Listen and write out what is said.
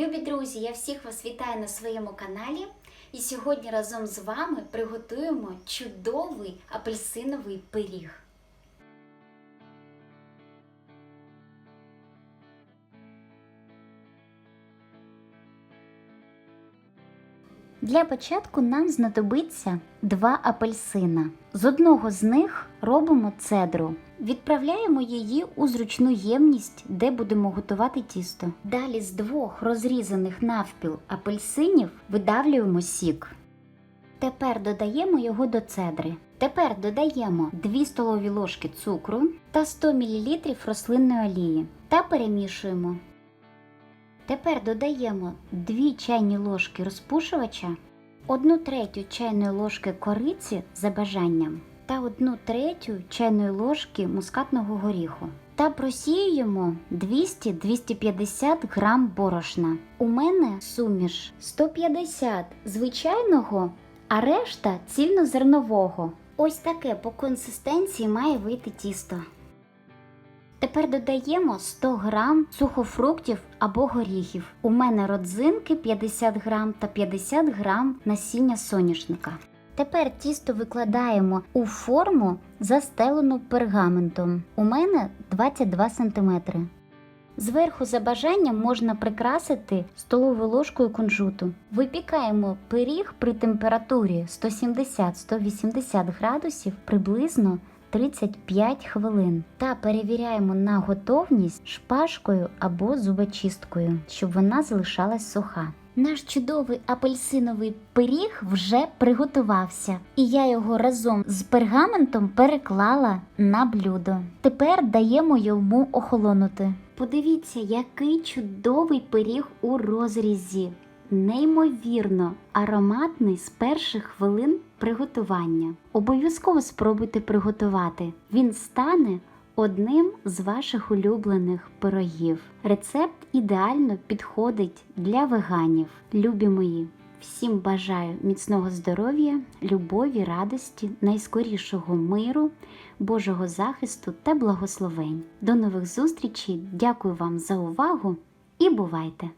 Любі друзі, я всіх вас вітаю на своєму каналі. І сьогодні разом з вами приготуємо чудовий апельсиновий пиріг. Для початку нам знадобиться два апельсина. З одного з них робимо цедру. Відправляємо її у зручну ємність, де будемо готувати тісто. Далі з двох розрізаних навпіл апельсинів видавлюємо сік. Тепер додаємо його до цедри. Тепер додаємо 2 столові ложки цукру та 100 мл рослинної олії та перемішуємо. Тепер додаємо 2 чайні ложки розпушувача, 1 третю чайної ложки кориці за бажанням та 1 третю чайної ложки мускатного горіху. Та просіюємо 200-250 грам борошна. У мене суміш 150 звичайного, а решта цільнозернового. Ось таке по консистенції має вийти тісто. Тепер додаємо 100 грам сухофруктів або горіхів. У мене родзинки 50 грам та 50 грам насіння соняшника. Тепер тісто викладаємо у форму, застелену пергаментом. У мене 22 см. Зверху за бажанням можна прикрасити столовою ложкою кунжуту. Випікаємо пиріг при температурі 170-180 градусів приблизно 35 хвилин та перевіряємо на готовність шпажкою або зубочисткою, щоб вона залишалась суха. Наш чудовий апельсиновий пиріг вже приготувався, і я його разом з пергаментом переклала на блюдо. Тепер даємо йому охолонути. Подивіться, який чудовий пиріг у розрізі. Неймовірно ароматний з перших хвилин приготування. Обов'язково спробуйте приготувати. Він стане одним з ваших улюблених пирогів. Рецепт ідеально підходить для веганів. Любі мої! Всім бажаю міцного здоров'я, любові, радості, найскорішого миру, Божого захисту та благословень. До нових зустрічей! Дякую вам за увагу і бувайте!